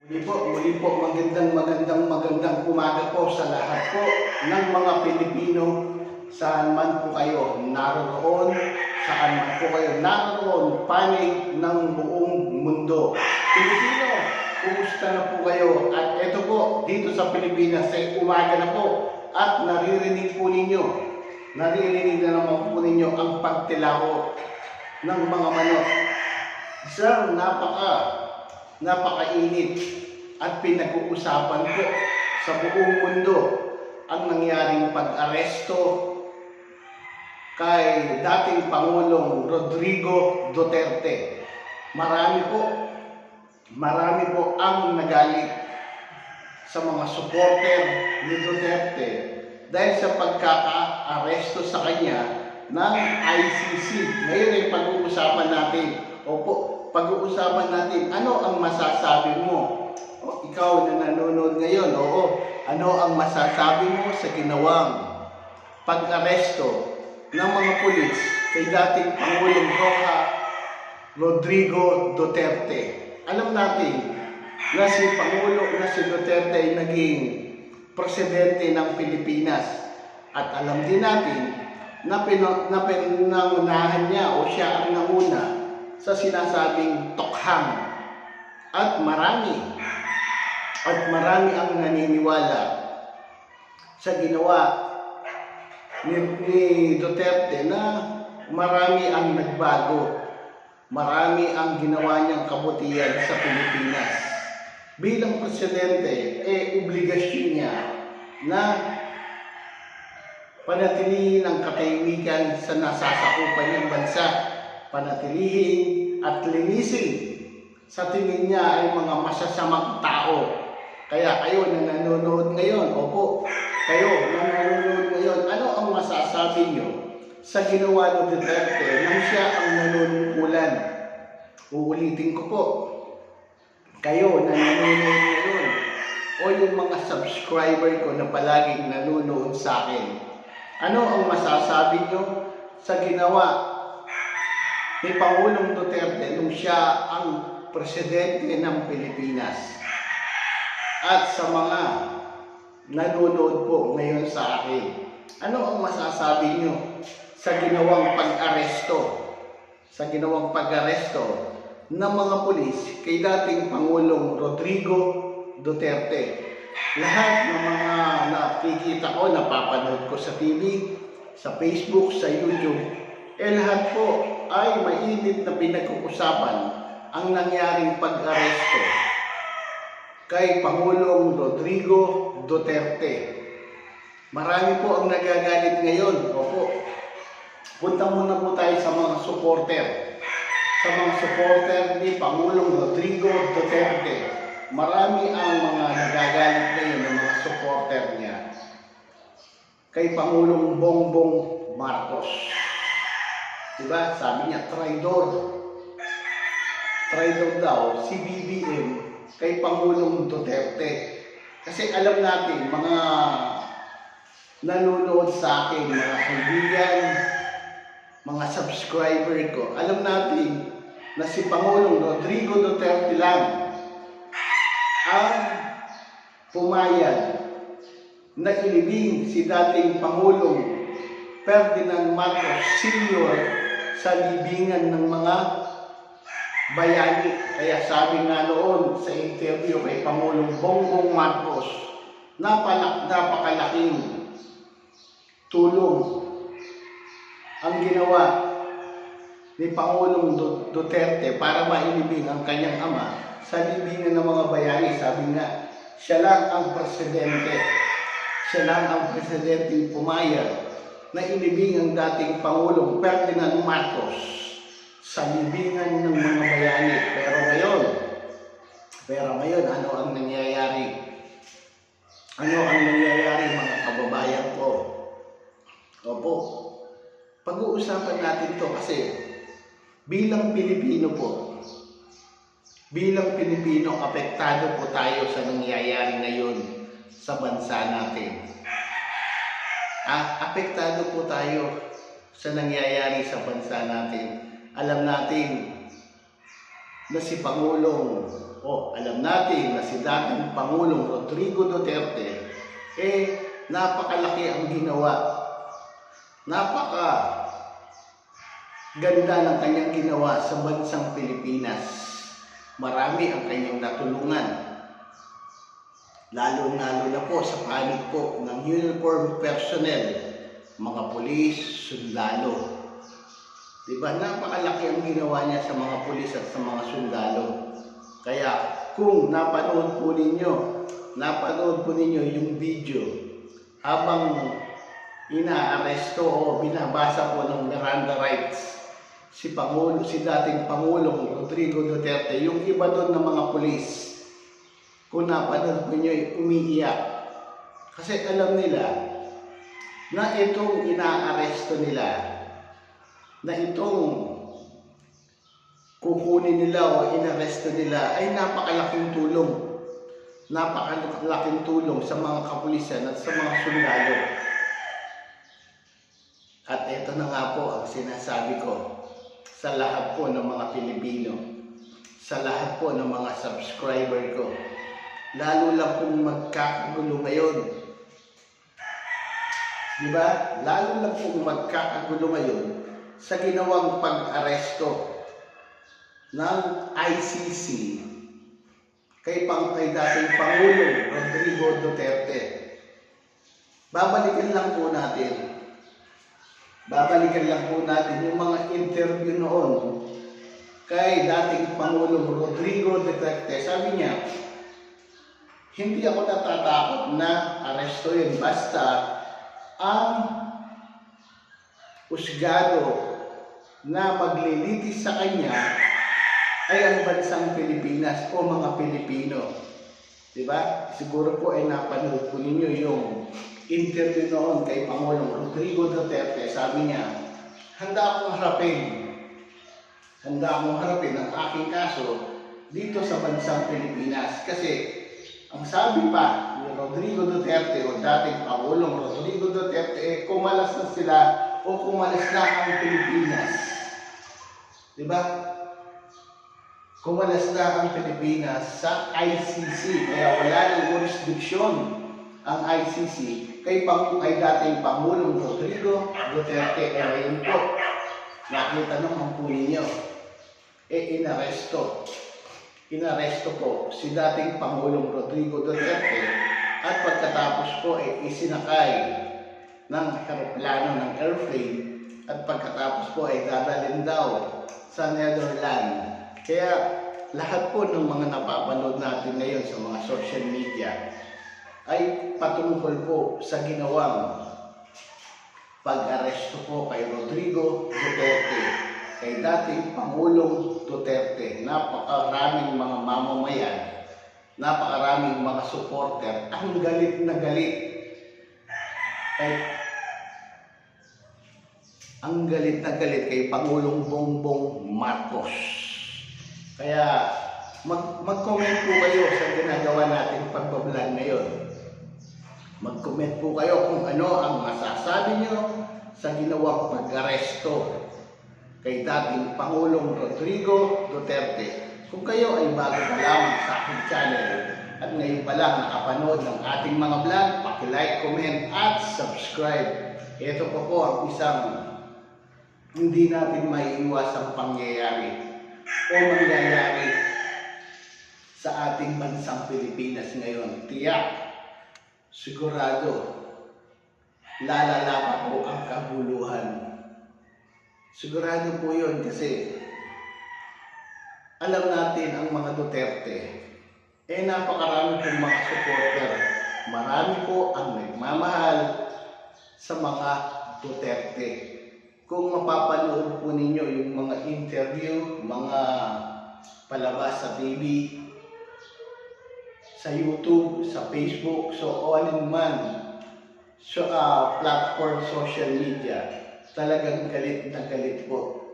Muli po, muli po, magandang magandang magandang umaga po sa lahat po ng mga Pilipino saan man po kayo naroon, saan man po kayo naroon, panig ng buong mundo. Pilipino, kumusta na po kayo? At eto po, dito sa Pilipinas ay umaga na po at naririnig po ninyo, naririnig na naman po ninyo ang pagtilao ng mga manok. Isang napaka napakainit at pinag-uusapan po sa buong mundo ang nangyaring pag-aresto kay dating Pangulong Rodrigo Duterte. Marami po, marami po ang nagalit sa mga supporter ni Duterte dahil sa pagkaka-aresto sa kanya ng ICC. Ngayon ay pag-uusapan natin. Opo, pag-uusapan natin ano ang masasabi mo. O, ikaw na nanonood ngayon, oo, ano ang masasabi mo sa ginawang pag-aresto ng mga pulis kay dating Pangulong Roja Rodrigo Duterte. Alam natin na si Pangulo na si Duterte ay naging presidente ng Pilipinas. At alam din natin na, pino, na pinangunahan niya o siya ang nanguna sa sinasabing tokhang. At marami, at marami ang naniniwala sa ginawa ni, ni Duterte na marami ang nagbago. Marami ang ginawa niyang kabutihan sa Pilipinas. Bilang presidente, eh, obligasyon niya na panatilihin ang katahimikan sa nasasakupan niyang bansa, panatilihin at linisin sa tingin niya ay mga masasamang tao. Kaya kayo na nanonood ngayon, opo, kayo na nanonood ngayon, ano ang masasabi niyo sa ginawa ni Duterte nang siya ang nanunungkulan? Uulitin ko po, kayo na nanonood ngayon, o yung mga subscriber ko na palaging nanonood sa akin, ano ang masasabi niyo sa ginawa ni Pangulong Duterte nung siya ang presidente ng Pilipinas? At sa mga nanonood po ngayon sa akin, ano ang masasabi niyo sa ginawang pag-aresto? Sa ginawang pag-aresto ng mga pulis kay dating Pangulong Rodrigo Duterte. Lahat ng mga nakikita ko, napapanood ko sa TV, sa Facebook, sa YouTube, eh lahat po ay mainit na pinag-uusapan ang nangyaring pag-aresto kay Pangulong Rodrigo Duterte. Marami po ang nagagalit ngayon. Opo. Punta muna po tayo sa mga supporter. Sa mga supporter ni Pangulong Rodrigo Duterte. Marami ang mga nagagalit ngayon ng mga supporter niya kay Pangulong Bongbong Marcos. Diba? Sabi niya, traidor. Traidor daw si BBM kay Pangulong Duterte. Kasi alam natin, mga nanonood sa akin, mga kaibigan, mga subscriber ko, alam natin na si Pangulong Rodrigo Duterte lang ang pumayag na ilibing si dating Pangulong Ferdinand Marcos Sr. sa libingan ng mga bayani. Kaya sabi nga noon sa interview kay Pangulong Bongbong Marcos, napalak, napakalaking tulong ang ginawa ni Pangulong Du- Duterte para mailibing ang kanyang ama sa libingan ng mga bayani. Sabi nga, siya lang ang presidente. Siya lang ang presidente pumayag na ilibing ang dating Pangulong Ferdinand Marcos sa libingan ng mga bayani. Pero ngayon, pero ngayon, ano ang nangyayari? Ano ang nangyayari mga kababayan ko? Opo, pag-uusapan natin to kasi bilang Pilipino po, bilang Pilipino, apektado po tayo sa nangyayari ngayon sa bansa natin. Ah, apektado po tayo sa nangyayari sa bansa natin. Alam natin na si Pangulong o alam natin na si dating Pangulong Rodrigo Duterte eh napakalaki ang ginawa. Napaka ganda ng kanyang ginawa sa bansang Pilipinas. Marami ang kanyang natulungan. Lalo-lalo na po sa panig po ng uniform personnel, mga pulis, sundalo. Diba? Napakalaki ang ginawa niya sa mga pulis at sa mga sundalo. Kaya kung napanood po ninyo, napanood po ninyo yung video habang inaaresto o binabasa po ng Miranda rights si Pangulo, si dating Pangulong Rodrigo Duterte, yung iba doon ng mga pulis, kung napanood po nyo, umiiyak. Kasi alam nila na itong inaaresto nila, na itong kukunin nila o inaresto nila ay napakalaking tulong. Napakalaking tulong sa mga kapulisan at sa mga sundalo. At ito na nga po ang sinasabi ko sa lahat po ng mga Pilipino, sa lahat po ng mga subscriber ko, lalo lang kung magkakagulo ngayon. Di ba? Lalo lang kung magkakagulo ngayon sa ginawang pag-aresto ng ICC kay pang kay dating Pangulo Rodrigo Duterte. Babalikan lang po natin babalikan lang po natin yung mga interview noon kay dating Pangulong Rodrigo Duterte. Sabi niya, hindi ako natatakot na aresto yun basta ang usgado na maglilitis sa kanya ay ang bansang Pilipinas o mga Pilipino. Diba? Siguro po ay napanood po ninyo yung interview noon kay Pangulong Rodrigo Duterte, sabi niya, handa akong harapin, handa akong harapin ang aking kaso dito sa bansang Pilipinas. Kasi ang sabi pa ni Rodrigo Duterte o dating Pangulong Rodrigo Duterte, eh, kumalas na sila o kumalas na ang Pilipinas. Diba? Kumalas na ang Pilipinas sa ICC, kaya wala ng jurisdiction ang ICC kay, pang, kay dating Pangulong Rodrigo Duterte. Eh ngayon po, nakita naman po ninyo, eh inaresto. Inaresto po si dating Pangulong Rodrigo Duterte at pagkatapos po eh isinakay ng aeroplano ng airplane at pagkatapos po ay dadalhin daw sa Netherlands. Kaya lahat po ng mga napapanood natin ngayon sa mga social media ay patungkol po sa ginawang pag-aresto po kay Rodrigo Duterte, kay dating Pangulong Duterte. Napakaraming mga mamamayan, napakaraming mga supporter, ang galit na galit. Kay, ang galit na galit kay Pangulong Bongbong Marcos. Kaya mag mag-comment po kayo sa ginagawa nating pagbablog ngayon. Mag-comment po kayo kung ano ang masasabi nyo sa ginawang pag-aresto kay dating Pangulong Rodrigo Duterte. Kung kayo ay bago pa lamang sa aking channel at ngayon pa lang nakapanood ng ating mga vlog, paki-like, comment at subscribe. Ito po po ang isang hindi natin maiiwasang pangyayari o mangyayari sa ating bansang Pilipinas ngayon. Tiyak, sigurado, lalala pa po ang kabuluhan. Sigurado po yun kasi alam natin ang mga Duterte, eh napakarami pong mga supporter. Marami po ang nagmamahal sa mga Duterte. Kung mapapanood po ninyo yung mga interview, mga palabas sa TV, sa YouTube, sa Facebook, so all in man, so, uh, platform social media, talagang galit na galit po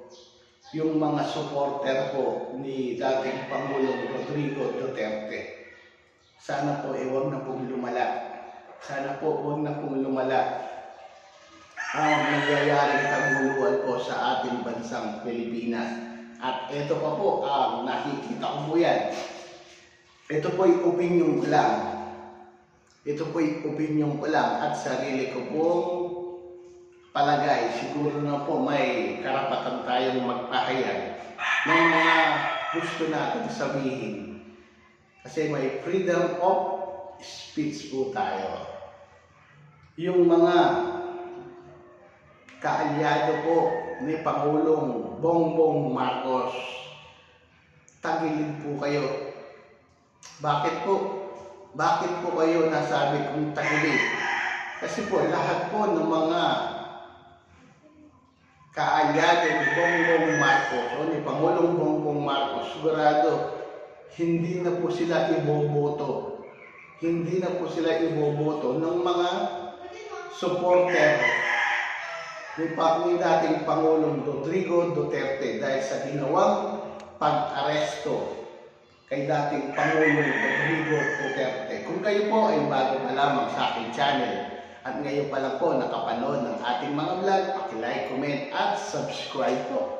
yung mga supporter po ni dating Pangulong Rodrigo Duterte. Sana po eh, huwag na pong lumala. Sana po huwag na pong lumala ang nangyayaring kaguluhan po sa ating bansang Pilipinas. At ito pa po, ang nakikita ko po yan. Ito po ay opinion ko lang. Ito po ay opinion ko lang at sarili ko pong palagay. Siguro na po may karapatan tayong magpahayag ng mga gusto natin sabihin. Kasi may freedom of speech po tayo. Yung mga kaalyado po ni Pangulong Bongbong Marcos, tagilid po kayo. Bakit po? Bakit po kayo nasabi kong tagilid? Kasi po lahat po ng mga kaalyado ni Bongbong Marcos o ni Pangulong Bongbong Marcos, sigurado hindi na po sila iboboto. Hindi na po sila iboboto ng mga supporter ni, ni dating Pangulong Rodrigo Duterte dahil sa ginawang pag-aresto kay dating Pangulong Rodrigo Duterte. Kung kayo po ay bago pa sa aking channel at ngayon pa lang po nakapanood ng ating mga vlog, like, comment at subscribe po.